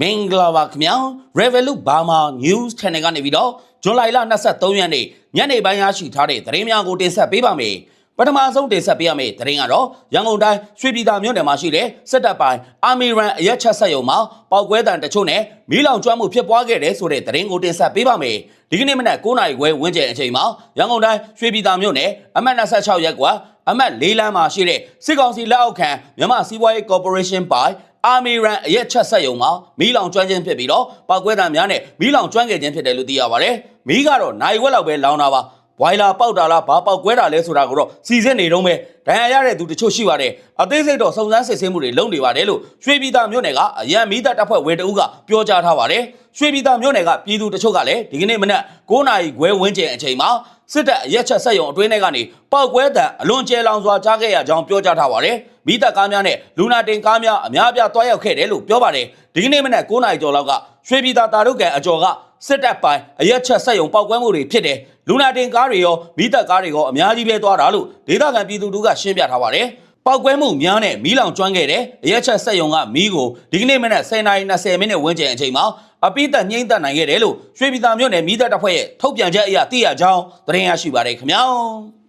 မင်္ဂလာပါခင်ဗျာ Revolut Burma News Channel ကနေပြီးတော့ဇွန်လ23ရက်နေ့ညနေပိုင်းရရှိထားတဲ့သတင်းများကိုတင်ဆက်ပေးပါမယ်ပထမဆုံးတင်ဆက်ပေးရမယ့်သတင်းကတော့ရန်ကုန်တိုင်းရွှေပြည်သာမြို့နယ်မှာရှိတဲ့စစ်တပ်ပိုင်းအာမီရန်အရက်ချက်ဆက်ရုံမှာပောက်ကွဲတံတချို့နဲ့မီးလောင်ကျွမ်းမှုဖြစ်ပွားခဲ့တဲ့ဆိုတဲ့သတင်းကိုတင်ဆက်ပေးပါမယ်ဒီကနေ့မနက်9:00နာရီခွဲဝန်းကျင်အချိန်မှာရန်ကုန်တိုင်းရွှေပြည်သာမြို့နယ်အမှတ်26ရပ်ကွာအမှတ်၄လမ်းမှာရှိတဲ့စစ်ကောင်စီလက်အောက်ခံမြန်မာစီးပွားရေးကော်ပိုရေးရှင်းပိုင်း အာမီရန်အရက်ချက်ဆက်ယုံမှာမီးလောင်ကျွမ်းခြင်းဖြစ်ပြီးတော့ပောက်ကွဲတံများနဲ့မီးလောင်ကျွမ်းခဲ့ခြင်းဖြစ်တယ်လို့သိရပါတယ်။မီးကတော့နိုင်ဝက်လောက်ပဲလောင်တာပါ။ဘွိုင်လာပေါက်တာလားဘာပေါက်ကွဲတာလဲဆိုတာကိုတော့စီစစ်နေတော့မယ်။ဒဏ်ရာရတဲ့သူတချို့ရှိပါတယ်။အသေးစိတ်တော့စုံစမ်းစစ်ဆေးမှုတွေလုပ်နေပါတယ်လို့ရွှေပြည်သာမြို့နယ်ကအရန်မီးတပ်တပ်ဖွဲ့ဝင်တဦးကပြောကြားထားပါတယ်။ရွှေပြည်သာမြို့နယ်ကပြည်သူတချို့ကလည်းဒီကနေ့မနက်9နာရီခွဲဝန်းကျင်အချိန်မှာ စစ်တပ်အရက်ချက်ဆက်ယုံအတွင်းထဲကနေပောက်ကွဲတံအလွန်ကျဲလောင်စွာကြားခဲ့ရကြောင်းပြောကြားထားပါတယ်။မိသက်ကားများနဲ့လူနာတင်ကားများအများအပြားတွားရောက်ခဲ့တယ်လို့ပြောပါတယ်။ဒီကနေ့မနက်9နာရီကျော်လောက်ကရွှေပြည်သာတာရုတ်ကန်အကျော်ကစစ်တပ်ပိုင်းအရက်ချက်ဆက်ယုံပောက်ကွဲမှုတွေဖြစ်တယ်။လူနာတင်ကားတွေရောမိသက်ကားတွေရောအများကြီးပဲသွားတာလို့ဒေသခံပြည်သူတို့ကရှင်းပြထားပါတယ်။ ပောက်ကွဲမှုများနဲ့မီးလောင်ကျွမ်းခဲ့တဲ့အရက်ချက်ဆက်ယုံကမီးကိုဒီကနေ့မနက်10:20မိနစ်ဝန်းကျင်အချိန်မှာအပိသက်ညှိမ့်သက်နိုင်ခဲ့တယ်လို့ရွှေပြည်သာမြို့နယ်မီးတပ်တပ်ဖွဲ့ရဲ့ထုတ်ပြန်ချက်အရသိရကြောင်းသတင်းရရှိပါတယ်ခင်ဗျာ။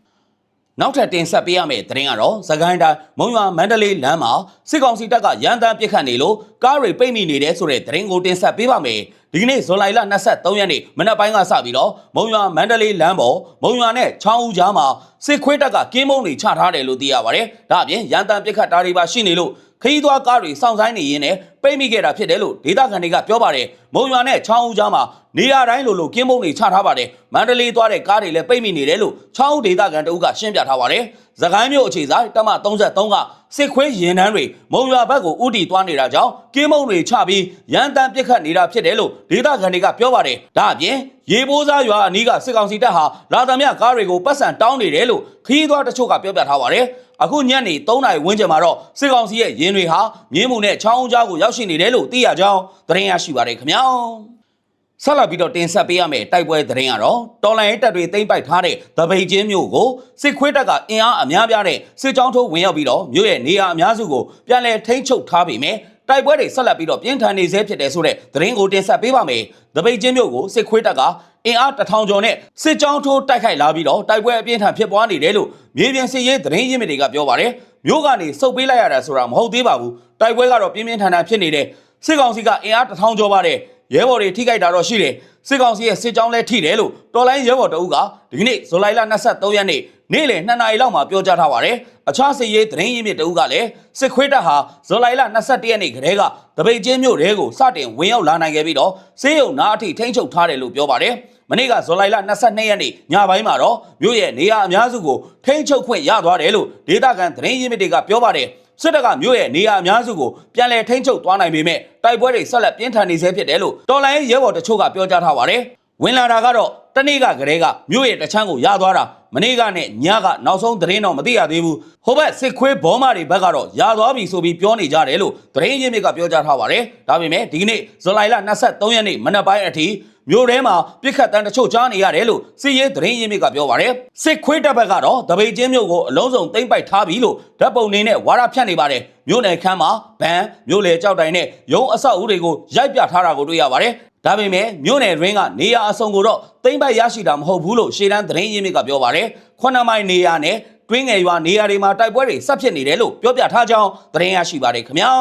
နောက်ထပ်တင်ဆက်ပေးရမယ့်သတင်းကတော့သခိုင်းတိုင်းမုံရွာမန္တလေးလမ်းမှာစစ်ကောင်စီတပ်ကရန်တမ်းပစ်ခတ်နေလို့ကားတွေပိတ်မိနေတယ်ဆိုတဲ့သတင်းကိုတင်ဆက်ပေးပါမယ်။ဒီကနေ့ဇွန်လ23ရက်နေ့မနက်ပိုင်းကစပြီးတော့မုံရွာမန္တလေးလမ်းပေါ်မုံရွာနဲ့ချောင်းဦးကြားမှာစစ်ခွေးတပ်ကကင်းမုံတွေချထားတယ်လို့သိရပါတယ်။ဒါအပြင်ရန်တမ်းပစ်ခတ်တာတွေပါရှိနေလို့ ခရီးသွားကားတွေစောင့်ဆိုင်နေရင်းနဲ့ပိတ်မိခဲ့တာဖြစ်တယ်လို့ဒေသခံတွေကပြောပါတယ်။မုံရွာနဲ့ချောင်းဦးကြားမှာနေရာတိုင်းလိုလိုကင်းမုံတွေချထားပါတယ်။မန္တလေးသွားတဲ့ကားတွေလည်းပိတ်မိနေတယ်လို့ချောင်းဦးဒေသခံတအုပ်ကရှင်းပြထားပါတယ်။သခိုင်းမြို့အခြေဆိုင်တမ33ကစစ်ခွေးရင်တန်းတွေမုံရွာဘက်ကိုဥတီသွားနေတာကြောင့်ကင်းမုံတွေချပြီးရန်တမ်းပစ်ခတ်နေတာဖြစ်တယ်လို့ဒေသခံတွေကပြောပါတယ်။ဒါအပြင်ရေပိုးစားရွာအနီးကစစ်ကောင်စီတပ်ဟာလာသမျှကားတွေကိုပတ်စံတောင်းနေတယ်လို့ခရီးသွားတချို့ကပြောပြထားပါတယ်။ အခုညနေ3နာရီဝန်းကျင်မှာတော့စစ်ကောင်စီရဲ့ရင်တွေဟာမြင်းမှုနဲ့ချောင်းဦးကြားကိုရောက်ရှိနေတယ်လို့သိရကြောင်းသတင်းရရှိပါတယ်ခင်ဗျာ။ဆက်လက်ပြီးတော့တင်ဆက်ပေးရမယ့်တိုက်ပွဲသတင်းကတော့တော်လိုင်းတပ်တွေသိမ်းပိုက်ထားတဲ့သပိတ်ချင်းမျိုးကိုစစ်ခွေးတပ်ကအင်အားအများပြားတဲ့စစ်ကြောင်းထိုးဝင်ရောက်ပြီးတော့မြို့ရဲ့နေရာအများစုကိုပြန်လည်ထိန်းချုပ်ထားပြီမယ်တိုက်ပွဲတွေဆက်လက်ပြီးတော့ပြင်းထန်နေဆဲဖြစ်တယ်ဆိုတဲ့သတင်းကိုတင်ဆက်ပေးပါမယ်။သပိတ်ချင်းမျိုးကိုစစ်ခွေးတပ်က အင်အားတထောင်ကျော်နဲ့စစ်ကြောင်းထိုးတိုက်ခိုက်လာပြီးတော့တိုက်ပွဲအပြင်းထန်ဖြစ်ပွားနေတယ်လို့မြေပြင်စစ်ရေးသတင်းရင်းမြစ်တွေကပြောပါတယ်။မြို့ကနေစုပ်ပေးလိုက်ရတာဆိုတာမဟုတ်သေးပါဘူး။တိုက်ပွဲကတော့ပြင်းပြင်းထန်ထန်ဖြစ်နေတယ်။စစ်ကောင်စီကအင်အားတထောင်ကျော်ပါတယ်။ရဲဘော်တွေထိခိုက်တာတော့ရှိတယ်။စစ်ကောင်စီရဲ့စစ်ကြောင်းလည်းထိတယ်လို့တော်လိုင်းရဲဘော်တအုပ်ကဒီကနေ့ဇူလိုင်လ23ရက်နေ့ နေ့လယ်2နာရီလောက်မှာပြောကြားထားပါတယ်။အခြားစစ်ရေးသတင်းရင်းမြစ်တအုပ်ကလည်းစစ်ခွေးတပ်ဟာဇူလိုင်လ21ရက်နေ့ကတည်းကတပိတ်ချင်းမြို့တဲကိုစတင်ဝင်ရောက်လာနိုင်ခဲ့ပြီးတော့စေးရုံနာအထိထိန်းချုပ်ထားတယ်လို့ပြောပါတယ်။မနေ့ကဇူလိုင်လ22ရက်နေ့ညပိုင်းမှာတော့မြို့ရဲ့နေရာအများစုကိုထိန်းချုပ်ခွင့်ရသွားတယ်လို့ဒေသခံသတင်းရင်းမြစ်တွေကပြောပါတယ်။စစ်တပ်ကမြို့ရဲ့နေရာအများစုကိုပြန်လည်ထိန်းချုပ်သွားနိုင်ပေမဲ့တိုက်ပွဲတွေဆက်လက်ပြင်းထန်နေဆဲဖြစ်တယ်လို့တော်လိုင်းရဲဘော်တချို့ကပြောကြားထားပါတယ်။ဝင်လာတာကတော့ တနေ့ကကလေးကမြို့ရဲ့တချမ်းကိုရသွားတာမနေ့ကနဲ့ညကနောက်ဆုံးသတင်းတော့မသိရသေးဘူးဟိုဘက်စစ်ခွေးဘောမတွေဘက်ကတော့ရသွားပြီဆိုပြီးပြောနေကြတယ်လို့သတင်းရင်းမြစ်ကပြောကြားထားပါတယ်ဒါပေမဲ့ဒီကနေ့ဇူလိုင်လ23ရက်နေ့မနက်ပိုင်းအထိမြို့ထဲမှာပြစ်ခတ်တန်းတချို့ကြားနေရတယ်လို့စစ်ရေးသတင်းရင်းမြစ်ကပြောပါတယ်စစ်ခွေးတပ်ဘက်ကတော့တပိတ်ချင်းမြို့ကိုအလုံးစုံသိမ်းပိုက်ထားပြီလို့ဓာတ်ပုံနေနဲ့ဝါရဖြတ်နေပါတယ်မြို့နယ်ခမ်းမှာဗန်မြို့လေကြောက်တိုင်နဲ့ရုံးအဆောက်အဦတွေကိုရိုက်ပြထားတာကိုတွေ့ရပါတယ် ဒါပေမဲ့မြို့နယ်ရင်းကနေရာအစုံကိုတော့သိမ့်ပိုက်ရရှိတာမဟုတ်ဘူးလို့ရှေ့တန်းသတင်းရင်းမြစ်ကပြောပါတယ်။ခုနှစ်မိုင်နေရာနဲ့တွင်းငယ်ရွာနေရာတွေမှာတိုက်ပွဲတွေဆက်ဖြစ်နေတယ်လို့ပြောပြထားကြောင်းသတင်းရရှိပါတယ်ခင်ဗျာ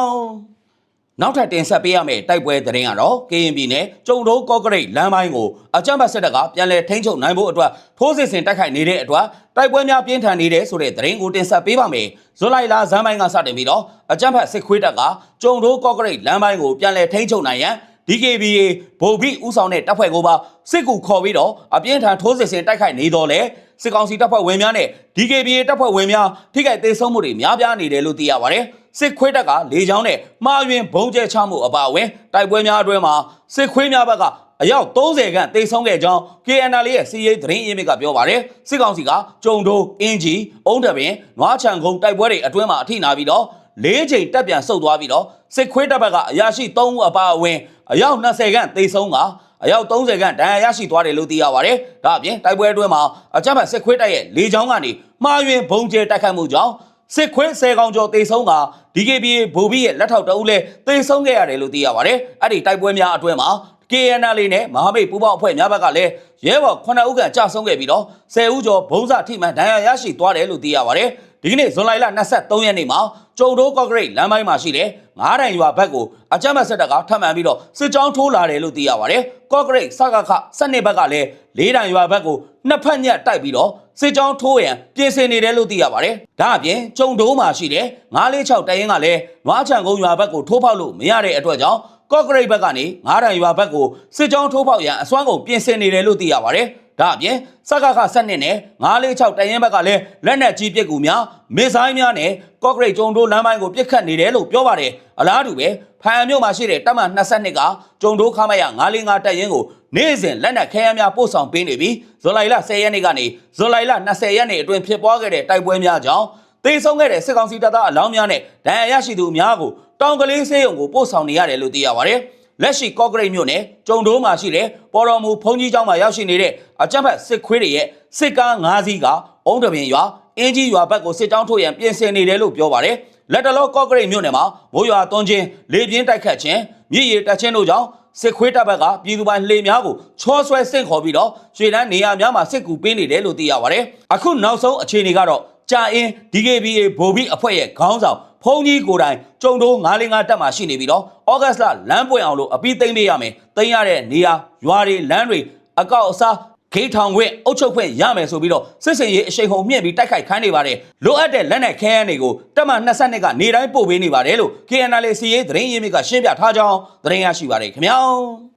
။နောက်ထပ်တင်ဆက်ပေးရမယ့်တိုက်ပွဲသတင်းကတော့ KNB နဲ့ကျုံတိုးကော့ကရိတ်လမ်းပိုင်းကိုအကြမ်းဖက်စစ်တပ်ကပြန်လည်ထိန်းချုပ်နိုင်ဖို့အတွက်ထိုးစစ်ဆင်တိုက်ခိုက်နေတဲ့အတွက်တိုက်ပွဲများပြင်းထန်နေတဲ့ဆိုတဲ့သတင်းကိုတင်ဆက်ပေးပါမယ်။ဇွန်လလဇန်ပိုင်းကစတင်ပြီးတော့အကြမ်းဖက်စစ်ခွေးတပ်ကကျုံတိုးကော့ကရိတ်လမ်းပိုင်းကိုပြန်လည်ထိန်းချုပ်နိုင်ရန် DKBA ဗိုလ်ဘိဦးဆောင်တဲ့တပ်ဖွဲ့ကိုပါစစ်ကူခေါ်ပြီးတော့အပြင်းထန်ထိုးစစ်ဆင်တိုက်ခိုက်နေတော့လေစစ်ကောင်စီတပ်ဖွဲ့ဝင်များနဲ့ DKBA တပ်ဖွဲ့ဝင်များထိခိုက်သေးဆုံးမှုတွေများပြားနေတယ်လို့သိရပါတယ်စစ်ခွေးတပ်ကလေချောင်းနဲ့မှားယွင်းဘုံကျဲချမှုအပါအဝင်တိုက်ပွဲများအတွင်းမှာစစ်ခွေးများဘက်ကအယောက်30ခန့်တိတ်ဆုံးခဲ့ကြောင်း KNL ရဲ့စီးရေးသတင်းရင်းမြစ်ကပြောပါတယ်စစ်ကောင်စီကကြုံတိုးအင်ဂျီအုံးတပင်နွားချံကုန်းတိုက်ပွဲတွေအတွင်းမှာအထိနာပြီးတော့ လေးချိန်တက်ပြန်ဆုတ်သွားပြီးတော့စစ်ခွေးတပ်ဘက်ကအရာရှိ3ဦးအပါအဝင်အယောက်20ခန့်တိတ်ဆုံးကအယောက်30ခန့်ဒဏ်ရာရရှိသွားတယ်လို့သိရပါတယ်။ဒါအပြင်တိုက်ပွဲအတွင်းမှာအကြမ်းဖက်စစ်ခွေးတပ်ရဲ့လေကြောင်းကနေမှားယွင်းဘုံကျဲတိုက်ခိုက်မှုကြောင့်စစ်ခွေးဆယ်ကောင်ကျော်တေဆုံးက DKBA ဗိုလ်ပြီးရဲ့လက်ထောက်တအုပ်လဲတေဆုံးခဲ့ရတယ်လို့သိရပါတယ်အဲ့ဒီတိုက်ပွဲများအတွင်းမှာ KNL နဲ့မဟာမိတ်ပူးပေါင်းအဖွဲ့များဘက်ကလည်းရဲဘော်9ဦးခန့်ကြာဆုံးခဲ့ပြီးတော့10ဦးကျော်ဘုံစထိမှန်ဒဏ်ရာရရှိသွားတယ်လို့သိရပါတယ်ဒီကနေ့ဇွန်လ23ရက်နေ့မှာ ကျုံတိုးကော့ဂရိတ်လမ်းပိုင်းမှာရှိတဲ့ငားတိုင်ရွာဘက်ကိုအကြမ်းဖက်စစ်တပ်ကထပ်မံပြီးတော့စစ်ကြောင်းထိုးလာတယ်လို့သိရပါတယ်ကော့ဂရိတ်စကခစနစ်ဘက်ကလည်းလေးတိုင်ရွာဘက်ကိုနှစ်ဖက်ညက်တိုက်ပြီးတော့စစ်ကြောင်းထိုးရန်ပြင်ဆင်နေတယ်လို့သိရပါတယ်ဒါအပြင်ကျုံတိုးမှာရှိတဲ့946တိုင်ရင်ကလည်းနွားချံကုန်းရွာဘက်ကိုထိုးဖောက်လို့မရတဲ့အတွက်ကြောင့်ကော့ဂရိတ်ဘက်ကနေငားတန်ရွာဘက်ကိုစစ်ကြောင်းထိုးပေါက်ရန်အစွမ်းကုန်ပြင်ဆင်နေတယ်လို့သိရပါတယ်။ ဒါအပြင်စကခစနစ်နဲ့946တရင်ဘက်ကလည်းလက်နက်ကြီးပစ်ကူများမစ်ဇိုင်းများနဲ့ကော့ဂရိတ်ကျုံတိုးလမ်းပိုင်းကိုပစ်ခတ်နေတယ်လို့ပြောပါတယ်။အလားတူပဲဖန်မြို့မှာရှိတဲ့တပ်မ22ကကျုံတိုးခမရ905တပ်ရင်းကိုနေ့စဉ်လက်နက်ခဲယမ်းများပို့ဆောင်ပေးနေပြီးဇူလိုင်လ10ရက်နေ့ကနေဇူလိုင်လ20ရက်နေ့အတွင်းဖြစ်ပွားခဲ့တဲ့တိုက်ပွဲများကြောင့်တေဆုံးခဲ့တဲ့စစ်ကောင်စီတပ်သားအလောင်းများနဲ့ဒဏ်ရာရရှိသူအများကိုတောင်ကလေးစေးရုံကိုပို့ဆောင်နေရတယ်လို့သိရပါတယ်။ လက်ရှိကော့ဂရိတ်မြို့နယ်ကျုံတိုးမှာရှိတဲ့ပေါ်တော်မူဖုန်ကြီးကျောင်းမှာရောက်ရှိနေတဲ့အကြမ်းဖက်စစ်ခွေးတွေရဲ့စစ်ကား၅စီးကအုံးတပင်ရွာအင်းကြီးရွာဘက်ကိုစစ်ကြောင်းထိုးရန်ပြင်ဆင်နေတယ်လို့ပြောပါတယ်။လက်တလောကော့ဂရိတ်မြို့နယ်မှာမိုးရွာသွန်းခြင်းလေပြင်းတိုက်ခတ်ခြင်းမြစ်ရေတက်ခြင်းတို့ကြောင့်စစ်ခွေးတပ်ဘက်ကပြည်သူပိုင်းလှေများကိုချောဆွဲဆင့်ခေါ်ပြီးတော့ရွှေတန်းနေရာများမှာစစ်ကူပေးနေတယ်လို့သိရပါတယ်။အခုနောက်ဆုံးအခြေအနေကတော့ကြာအင်း DKBA ဗိုလ်ပြီးအဖွဲ့ရဲ့ခေါင်းဆောင် ဖုန်ကြီးကိုယ်တိုင်ကြုံတိုး905တက်မှာရှိနေပြီးတော့ဩဂတ်လလမ်းပွင့်အောင်လို့အပြီးသိမ့်ပေးရမယ်။သိမ့်ရတဲ့နေရာရွာတွေလမ်းတွေအကောက်အစားဂိတ်ထောင်ခွင့်အုပ်ချုပ်ခွင့်ရမယ်ဆိုပြီးတော့စစ်စင်ရေးအရှိန်ဟုန်မြင့်ပြီးတိုက်ခိုက်ခိုင်းနေပါတယ်လိုအပ်တဲ့လက်နက်ခဲယမ်းတွေကိုတက်မ22ကနေတိုင်းပို့ပေးနေပါတယ်လို့ KNL စီရေးသတင်းရင်းမြစ်ကရှင်းပြထားကြောင်းသတင်းရရှိပါတယ်ခင်ဗျာ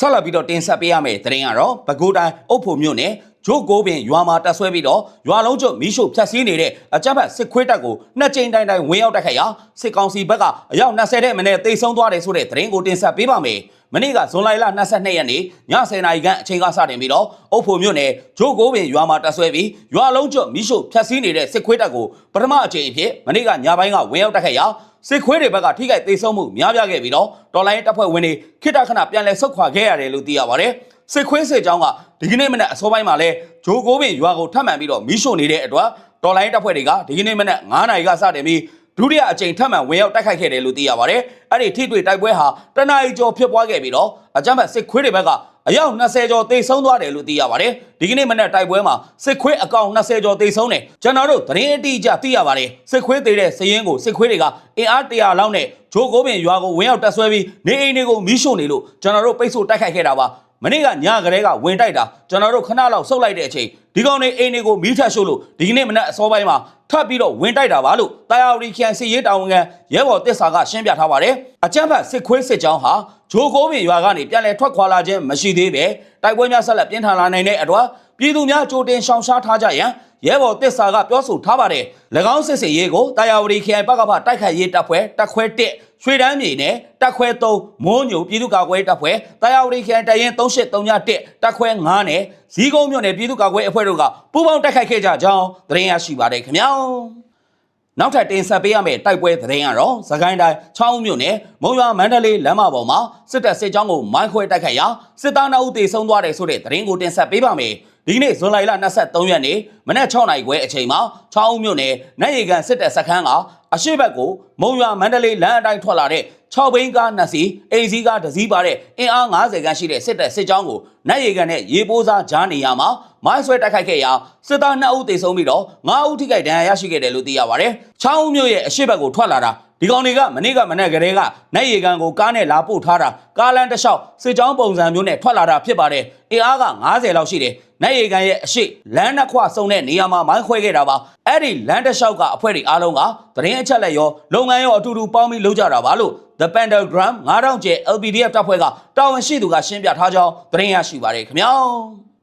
ဆက်လက်ပြီးတော့တင်ဆက်ပေးရမယ့်သတင်းကတော့ပဲခူးတိုင်းအုပ်ဖို့မြို့နယ်ဂျိုးကိုပင်ရွာမှာတက်ဆွဲပြီးတော့ရွာလုံးကျွတ်မီးရှို့ဖျက်ဆီးနေတဲ့အကြမ်းဖက်စစ်ခွေးတပ်ကိုနှစ်ကြိမ်တိုင်တိုင်ဝင်ရောက်တိုက်ခိုက်ရာစစ်ကောင်စီဘက်ကအယောက်20တဲ့မနေ့တိတ်ဆုံးသွားတယ်ဆိုတဲ့သတင်းကိုတင်ဆက်ပေးပါမယ်။ မနေ့ကဇွန်လ22ရက်နေ့ည10:00နာရီခန့်အချိန်ကစတင်ပြီးတော့အုပ်ဖို့မြို့နယ်ဂျိုးကိုပင်ရွာမှာတက်ဆွဲပြီးရွာလုံးကျွတ်မီးရှို့ဖျက်ဆီးနေတဲ့စစ်ခွေးတပ်ကိုပထမအကြိမ်အဖြစ်မနေ့ကညပိုင်းကဝင်ရောက်တိုက်ခိုက်ရာစစ်ခွေးတွေဘက်ကထိခိုက်သေးဆုံးမှုများပြားခဲ့ပြီးတော့တော်လိုင်းတပ်ဖွဲ့ဝင်တွေခိတခဏပြန်လည်ဆုတ်ခွာခဲ့ရတယ်လို့သိရပါတယ်။စစ်ခွေးစစ်ကြောင်းကဒီကနေ့မနက်အစောပိုင်းမှာလဲဂျိုးကိုပင်ရွာကိုထပ်မံပြီးတော့မီးရှို့နေတဲ့အတွက်တော်လိုင်းတပ်ဖွဲ့တွေကဒီကနေ့မနက်9နာရီကစတင်ပြီး ဒုတိယအကြိမ်ထပ်မံဝင်ရောက်တိုက်ခိုက်ခဲ့တယ်လို့သိရပါတယ်။အဲ့ဒီထိတွေ့တိုက်ပွဲဟာတနအီကျော်ဖြစ်ပွားခဲ့ပြီးတော့အကြမ်းဖက်စစ်ခွေးတွေဘက်ကအယောက်20ကျော်တိတ်ဆုံးသွားတယ်လို့သိရပါတယ်။ဒီကနေ့မနက်တိုက်ပွဲမှာစစ်ခွေးအကောင်20ကျော်တိတ်ဆုံးတယ်။ကျွန်တော်တို့သတင်းအတိအကျသိရပါတယ်။စစ်ခွေးသေးတဲ့စည်ရင်ကိုစစ်ခွေးတွေကအင်အား100လောက်နဲ့ဂျိုးကိုပင်ရွာကိုဝင်ရောက်တက်ဆွဲပြီးနေအိမ်တွေကိုမီးရှို့နေလို့ကျွန်တော်တို့ပိတ်ဆို့တိုက်ခိုက်ခဲ့တာပါ။ မနေ့ကညကလေးကဝင်တိုက်တာကျွန်တော်တို့ခဏလောက်ဆုတ်လိုက်တဲ့အချိန်ဒီကောင်တွေအိမ်တွေကိုမီးထပ်ရှို့လို့ဒီကနေ့မနက်အစောပိုင်းမှာထပ်ပြီးတော့ဝင်တိုက်တာပါလို့တာယာရီခရိုင်စစ်ရေးတာဝန်ခံရဲဘော်တစ်ဆာကရှင်းပြထားပါတယ်အကြမ်းဖက်စစ်ခွေးစစ်ကြောင်းဟာဂျိုးကိုပင်ရွာကနေပြန်လည်ထွက်ခွာလာခြင်းမရှိသေးပဲတိုက်ပွဲများဆက်လက်ပြင်းထန်လာနိုင်တဲ့အတွက်ပြည်သူများကြိုတင်ရှောင်ရှားထားကြရန်ရဲဘော်တစ်ဆာကပြောဆိုထားပါတယ်၎င်းစစ်စင်ရေးကိုတာယာဝတီခရိုင်ပကဖတိုက်ခိုက်ရေးတပ်ဖွဲ့တပ်ခွဲ1 ရွှေတန်းမြေနဲ့တပ်ခွဲ3မိုးညိုပြည်သူ့ကာကွယ်တပ်ဖွဲ့တာယာဝတီခရိုင်တရင်3831တပ်ခွဲ9နဲ့ဇီးကုန်းမြို့နယ်ပြည်သူ့ကာကွယ်အဖွဲ့တို့ကပူးပေါင်းတိုက်ခိုက်ခဲ့ကြကြောင်းသတင်းရရှိပါတယ်ခင်ဗျာနောက်ထပ်တင်ဆက်ပေးရမယ့်တိုက်ပွဲသတင်းကတော့သခိုင်းတိုင်းချောင်းဦးမြို့နယ်မုံရွာမန္တလေးလမ်းမပေါ်မှာစစ်တပ်စစ်ကြောင်းကိုမိုင်းခွဲတိုက်ခိုက်ရာစစ်သား2ဦးသေဆုံးသွားတယ်ဆိုတဲ့သတင်းကိုတင်ဆက်ပေးပါမယ်။ဒီကနေ့ဇွန်လ23ရက်နေ့မနက်6နာရီခွဲအချိန်မှာချောင်းဦးမြို့နယ်နိုင်ရီကန်စစ်တပ်စခန်းက အရှိဘက်ကိုမုံရွာမန္တလေးလမ်းအတိုင်းထွက်လာတဲ့6ဘိန်းကား2စီးအိမ်စီးကား2စီးပါတဲ့အင်အား90ခန်းရှိတဲ့စစ်တပ်စစ်ကြောင်းကိုနိုင်ရီကန်နဲ့ရေပိုးစားကြားနေရမှာမိုင်းဆွဲတိုက်ခိုက်ခဲ့ရာစစ်သား2ဦးသေဆုံးပြီးတော့9ဦးထိခိုက်ဒဏ်ရာရရှိခဲ့တယ်လို့သိရပါတယ်။ချောင်းဦးမြို့ရဲ့အရှိဘက်ကိုထွက်လာတာဒီကောင်တွေကမနေ့ကမနေ့ကလေးကနိုင်ရီကန်ကိုကားနဲ့လာပို့ထားတာကားလမ်းတစ်လျှောက်စစ်ကြောင်းပုံစံမျိုးနဲ့ထွက်လာတာဖြစ်ပါတယ်။ အင်အားက90လောက်ရှိတယ်။နိုင်ရီကန်ရဲ့အရှိလမ်းနှစ်ခွစုံတဲ့နေရာမှာမိုင်းခွဲခဲ့တာပါ။အဲ့ဒီလမ်းတစ်လျှောက်ကအဖွဲ့တွေအားလုံးကသတင်းအချက်လက်ရောလုပ်ငန်းရောအတူတူပေါင်းပြီးလုပ်ကြတာပါလို့ The Pentagram 9000ကျဲ LPDF တပ်ဖွဲ့ကတာဝန်ရှိသူကရှင်းပြထားကြောင်းသတင်းရရှိပါတယ်ခင်ဗျာ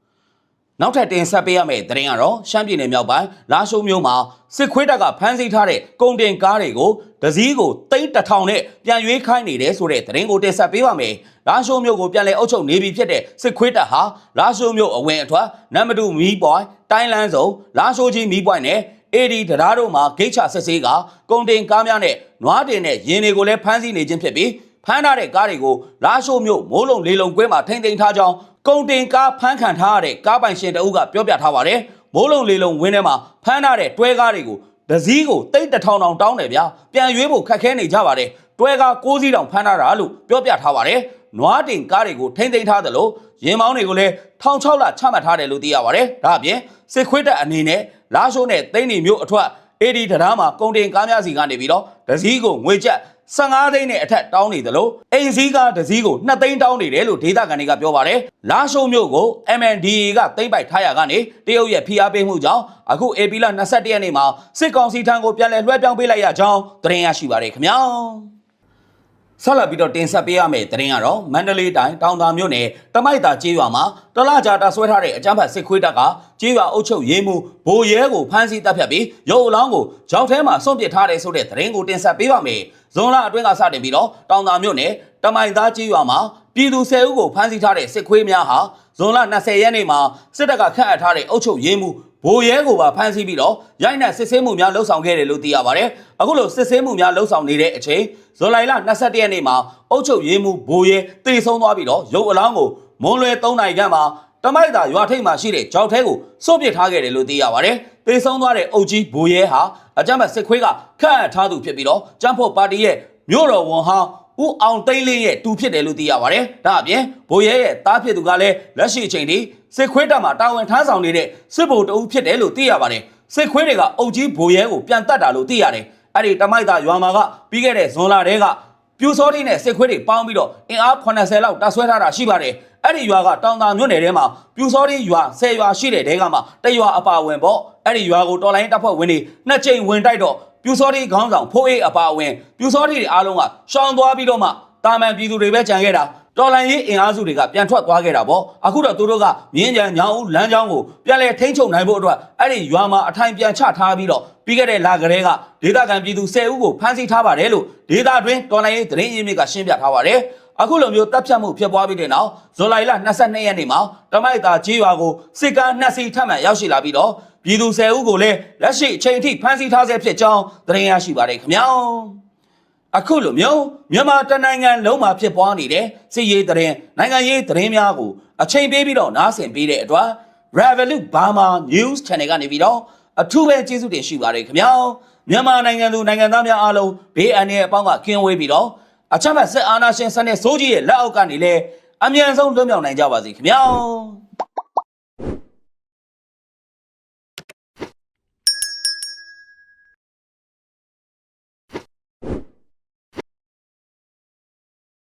။နောက်ထပ်တင်ဆက်ပေးရမယ့်သတင်းကတော့ရှမ်းပြည်နယ်မြောက်ပိုင်းလာရှိုးမြို့မှာစစ်ခွေးတပ်ကဖမ်းဆီးထားတဲ့ကုန်တင်ကားတွေကို တစည်းကိုတိတ်တထောင်နဲ့ပြန်ရွေးခိုင်းနေတယ်ဆိုတဲ့သတင်းကိုတင်ဆက်ပေးပါမယ်။လာရှိုးမြို့ကိုပြန်လည်အုပ်ချုပ်နေပြီဖြစ်တဲ့စစ်ခွေးတပ်ဟာလာရှိုးမြို့အဝင်အထွက်နံပါတ်2မီးပွိုင်းတိုင်းလန်းစုံလာရှိုးကြီးမီးပွိုင်းနဲ့အေဒီတရားတို့မှာဂိတ်ချဆက်စေးကကုန်တင်ကားများနဲ့နွားတင်နဲ့ရင်းတွေကိုလည်းဖမ်းဆီးနေခြင်းဖြစ်ပြီးဖမ်းထားတဲ့ကားတွေကိုလာရှိုးမြို့မိုးလုံလေးလုံကွဲမှာထိမ့်သိမ်းထားကြောင်းကုန်တင်ကားဖမ်းခံထားရတဲ့ကားပိုင်ရှင်တအုပ်ကပြောပြထားပါတယ်။မိုးလုံလေးလုံဝင်းထဲမှာဖမ်းထားတဲ့တွဲကားတွေကို ဒစည်းကိုတိတ်တစ်ထောင်တောင်တောင်းတယ်ဗျာပြန်ရွေးဖို့ခက်ခဲနေကြပါတယ်တွဲကား6စီးတောင်ဖမ်းထားတာလို့ပြောပြထားပါတယ်နွားတင်ကားတွေကိုထိမ့်သိမ်းထားသလိုရင်မောင်းတွေကိုလည်း1600လချမှတ်ထားတယ်လို့သိရပါတယ်ဒါအပြင်စစ်ခွေးတပ်အနေနဲ့လာရှိုးနဲ့သိန်းနေမျိုးအထွတ်အေဒီတရားမှာကုန်တင်ကားများစီကနေပြီးတော့ဒစည်းကိုငွေကျပ် 15သိန်းနဲ့အထက်တောင်းနေသလိုအိမ်စည်းကားဒစည်းကို2သိန်းတောင်းနေတယ်လို့ဒေသခံတွေကပြောပါတယ်လာရှိုးမျိုးကို MNDA ကသိမ်းပိုက်ထားရကနေတရုတ်ရဲ့ဖိအားပေးမှုကြောင့်အခု AP လ22ရက်နေ့မှာစစ်ကောင်စီထံကိုပြန်လည်လွှဲပြောင်းပေးလိုက်ရကြောင်းသတင်းရရှိပါတယ်ခင်ဗျာ ဆက်လက်ပြီးတော့တင်ဆက်ပေးရမယ့်သတင်းကတော့မန္တလေးတိုင်းတောင်သာမြို့နယ်တမိုက်တာကျေးရွာမှာတလကြာတာဆွဲထားတဲ့အကြမ်းဖက်စစ်ခွေးတပ်ကကျေးရွာအုပ်ချုပ်ရေးမှူးဘိုရဲကိုဖမ်းဆီးတပ်ဖြတ်ပြီးရုပ်အလောင်းကိုကြောက်ထဲမှာစွန့်ပစ်ထားတယ်ဆိုတဲ့သတင်းကိုတင်ဆက်ပေးပါမယ်။ဇွန်လအတွင်းကစတင်ပြီးတော့တောင်သာမြို့နယ်တမိုင်သားကျေးရွာမှာပြည်သူ10ဦးကိုဖမ်းဆီးထားတဲ့စစ်ခွေးများဟာဇွန်လ20ရက်နေ့မှာစစ်တပ်ကခန့်အပ်ထားတဲ့အုပ်ချုပ်ရေးမှူး ဘိုရဲကိုပါဖမ်းဆီးပြီးတော့ရိုက်နှက်စစ်ဆေးမှုများလှုပ်ဆောင်ခဲ့တယ်လို့သိရပါတယ်။အခုလိုစစ်ဆေးမှုများလှုပ်ဆောင်နေတဲ့အချိန်ဇွန်လ22ရက်နေ့မှာအုပ်ချုပ်ရေးမှူးဘိုရဲတေဆုံးသွားပြီးတော့ရုပ်အလောင်းကိုမွန်လွယ်3နိုင်ခန့်မှာတမိုက်တာရွာထိပ်မှာရှိတဲ့ကြောက်ထဲကိုစွန့်ပစ်ထားခဲ့တယ်လို့သိရပါတယ်။တေဆုံးသွားတဲ့အုပ်ကြီးဘိုရဲဟာအကြမ်းဖက်စစ်ခွေးကခန့်အပ်ထားသူဖြစ်ပြီးတော့ကျန်းဖို့ပါတီရဲ့မြို့တော်ဝန်ဟောင်း ဦးအောင်သိန်းလင်းရဲ့တူဖြစ်တယ်လို့သိရပါတယ်။ဒါအပြင်ဘိုရဲရဲ့သားဖြစ်သူကလည်းလက်ရှိအချိန်ထိစစ်ခွေးတပ်မှာတာဝန်ထမ်းဆောင်နေတဲ့စစ်ဗိုလ်တအုပ်ဖြစ်တယ်လို့သိရပါတယ်။စစ်ခွေးတွေကအုပ်ကြီးဘိုရဲကိုပြန်တတ်တာလို့သိရတယ်။အဲ့ဒီတမိုက်သားရွာမှာကပြီးခဲ့တဲ့ဇွန်လတည်းကပြူစောတိနဲ့စစ်ခွေးတွေပေါင်းပြီးတော့အင်အား80လောက်တပ်ဆွဲထားတာရှိပါတယ်။အဲ့ဒီရွာကတောင်တာမြို့နယ်ထဲမှာပြူစောတိရွာ10ရွာရှိတဲ့တဲကမှတရွာအပါဝင်ပေါ့အဲ့ဒီရွာကိုတော်လိုင်းတပ်ဖွဲ့ဝင်တွေနှစ်ကြိမ်ဝင်တိုက်တော့ ပြူစောတိခေါင်းဆောင်ဖိုးအေးအပါဝင်ပြူစောတိတွေအားလုံးကရှောင်သွားပြီးတော့မှတာမန်ပြည်သူတွေပဲကြံခဲ့တာတော်လိုင်းရေးအင်အားစုတွေကပြန်ထွက်သွားခဲ့တာပေါ့အခုတော့သူတို့ကမြင်းကြံညောင်ဦးလမ်းကြောင်းကိုပြန်လဲထိန်းချုပ်နိုင်ဖို့အတွက်အဲ့ဒီရွာမှာအထိုင်ပြန်ချထားပြီးတော့ပြီးခဲ့တဲ့လကလေးကဒေသခံပြည်သူ10ဦးကိုဖမ်းဆီးထားပါတယ်လို့ဒေသတွင်းတော်လိုင်းရေးသတင်းရင်းမြစ်ကရှင်းပြထားပါတယ်အခုလိုမျိုးတပ်ဖြတ်မှုဖြစ်ပွားပြီးတဲ့နောက်ဇူလိုင်လ22ရက်နေ့မှာတမိုက်တာကြီးရွာကိုစစ်ကားနှစ်စီးထပ်မံရောက်ရှိလာပြီးတော့ ပြည်သူ10ဦးကိုလည်းလက်ရှိအချိန်ထိဖမ်းဆီးထားဆဲဖြစ်ကြောင်းသတင်းရရှိပါတယ်ခင်ဗျာအခုလိုမျိုးမြန်မာတနိုင်ငံလုံးမှာဖြစ်ပွားနေတဲ့စစ်ရေးသတင်းနိုင်ငံရေးသတင်းများကိုအချိန်ပေးပြီးတော့နားဆင်ပေးတဲ့အတွက် Revolut Burma News Channel ကနေပြီးတော့အထူးပဲကျေးဇူးတင်ရှိပါတယ်ခင်ဗျာမြန်မာနိုင်ငံသူနိုင်ငံသားများအားလုံးဘေးအန္တရာယ်အပေါင်းကကင်းဝေးပြီးတော့အချက်မဲ့စစ်အာဏာရှင်စနစ်စိုးကြီးရဲ့လက်အောက်ကနေလည်းအမြန်ဆုံးလွတ်မြောက်နိုင်ကြပါစေခင်ဗျာ